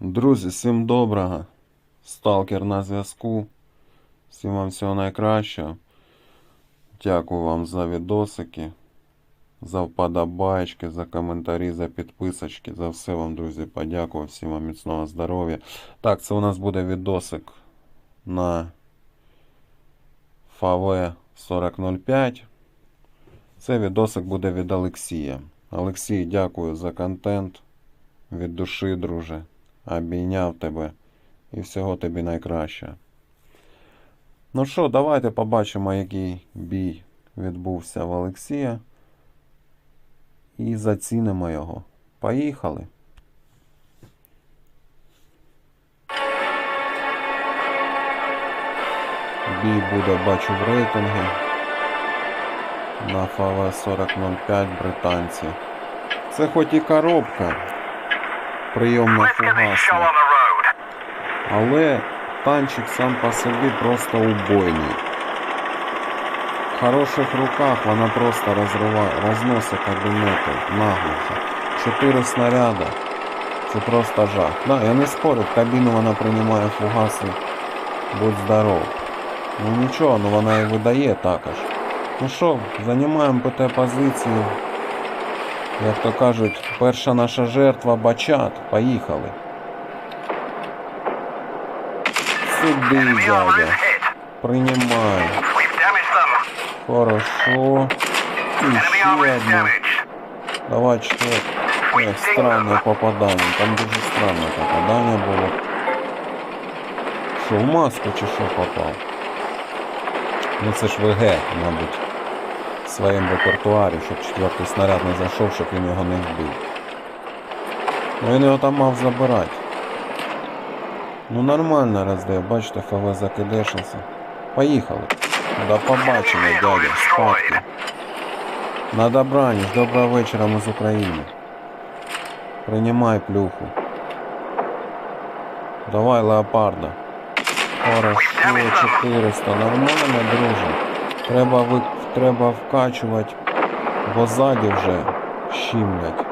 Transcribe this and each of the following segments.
Друзі, всім доброго. Сталкер на зв'язку. Всім вам всього найкращого. Дякую вам за відосики, за вподобайки, за коментарі, за підписочки. За все вам, друзі, подякую. Всім вам міцного здоров'я. Так, це у нас буде відосик на ФАВ 4005. Це відосик буде від Олексія. Олексій, дякую за контент. Від душі, друже. Обійняв тебе і всього тобі найкраще. Ну що, давайте побачимо, який бій відбувся в Олексія. І зацінимо його. Поїхали. Бій буде, бачу, в рейтингу. На ФАВ 4005 британці. Це хоч і коробка. Прийомна фугасна. Але танчик сам по собі просто убойний. В хороших руках вона просто розриває, розносить кабінети наглухо. Чотири снаряди. Це просто жах. Да, я не спорю, в кабіну вона приймає фугаси. Будь здоров. Ну нічого, ну вона і видає також. Ну що, займаємо ПТ позицію. Як то кажуть, перша наша жертва бачат. Поїхали. Сюди, дядя. them. Хорошо. І ще armor одну. Давай четверту. Ех, странне попадання. Там дуже странне попадання було. Що, в маску чи що попав? Ну це ж ВГ, мабуть. Своєму репертуарі, щоб четвертий снаряд не зайшов, щоб він його не вбив. Ну він його там мав забирати. Ну нормально роздає, бачите, ФВ закидешився. Поїхали. До побачення, дядя. Спадки. На добраніч, доброго вечора, ми з України. Приймай плюху. Давай, леопарда. Хорошо, 400. Нормально, друже. Треба, ви... Треба вкачувати, бо ззаді вже щімлять.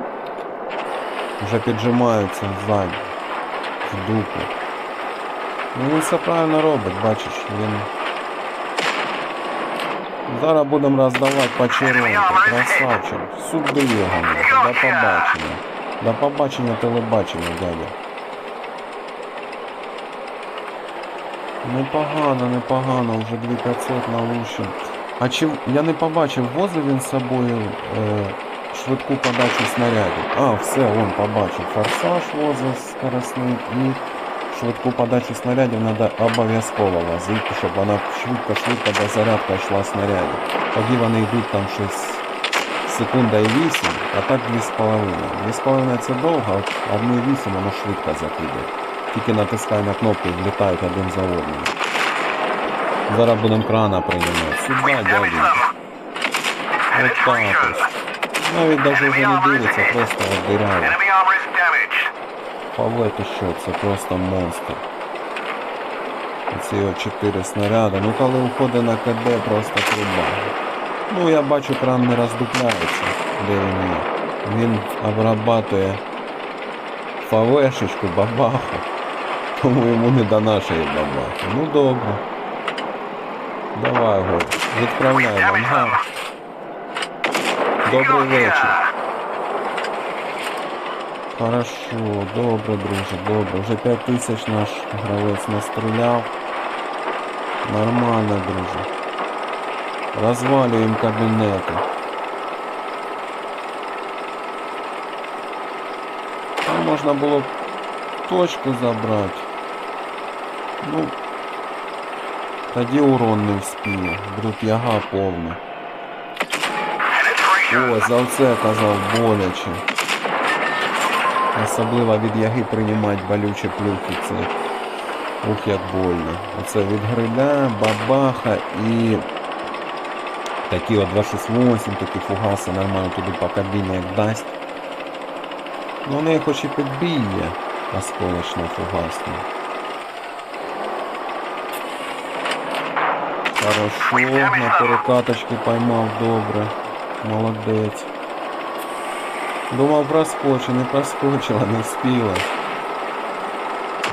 Вже піджимаються ззаді. В дупу. Ну він все правильно робить, бачиш, він. Зараз будемо роздавати по червонку. Красавчик. Суди його. До побачення. До побачення телебачення, дядя. Непогано, непогано, вже 2500 на лучі. А чи я не побачив, возив він з собою е, швидку подачу снарядів. А, все, он побачив. Форсаж возив скоростний і швидку подачу снарядів треба обов'язково возити, щоб вона швидко-швидко до зарядка йшла снарядів. Тоді вони йдуть там щось секунда і 8, а так 2,5. 2,5 це довго, а 1,8 воно швидко закидає. Тільки натискай на кнопку і влітають один за одним. Зараз будемо крана приймати. Сюди, We've damaged дядя. them. От так ось. Навіть навіть вже не дивиться, просто is. Павло, ти що, це просто монстр. Ці його 4 снаряди. Ну коли входить на КД, просто труба. Ну я бачу, кран не роздупляється, де він є. Він обрабатує ФАВшечку, бабаху. Тому йому не до нашої бабахи. Ну добре. Давай, го. Відправляй ангар. Добрий вечір. Хорошо, добре, друже, добре. Вже 5 тисяч наш гравець настріляв. Нормально, друже. Розвалюємо кабінети. Там можна було точку забрати. Ну, тоді урон не вспіє. Будуть яга повна. О, за це казав боляче. Особливо від яги приймати болючі плюхи. Це ух як больно. Оце від гриля, бабаха і такі от 268, такі фугаси нормально туди по кабіні як дасть. Ну неї хоч і підбіє осколочно фугасно. Хорошо, на перекаточки поймав добре. Молодець. Думав проскоче, не проскочила, не вспіла.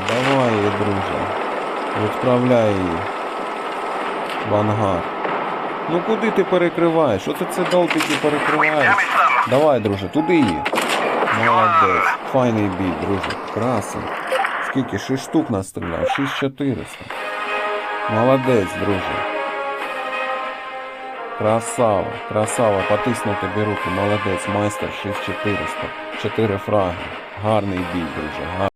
Давай її, друже. Відправляй її. В ангар. Ну куди ти перекриваєш? Ти це долбики перекриваєш? Давай, друже, туди її. Молодець. Файний бій, друже. Красень. Скільки? 6 штук настріляв. 6400. Молодець, друже. Красава, красава, потисну тобі руку, молодець, майстер 6400. 4 фраги. Гарний бій, друже.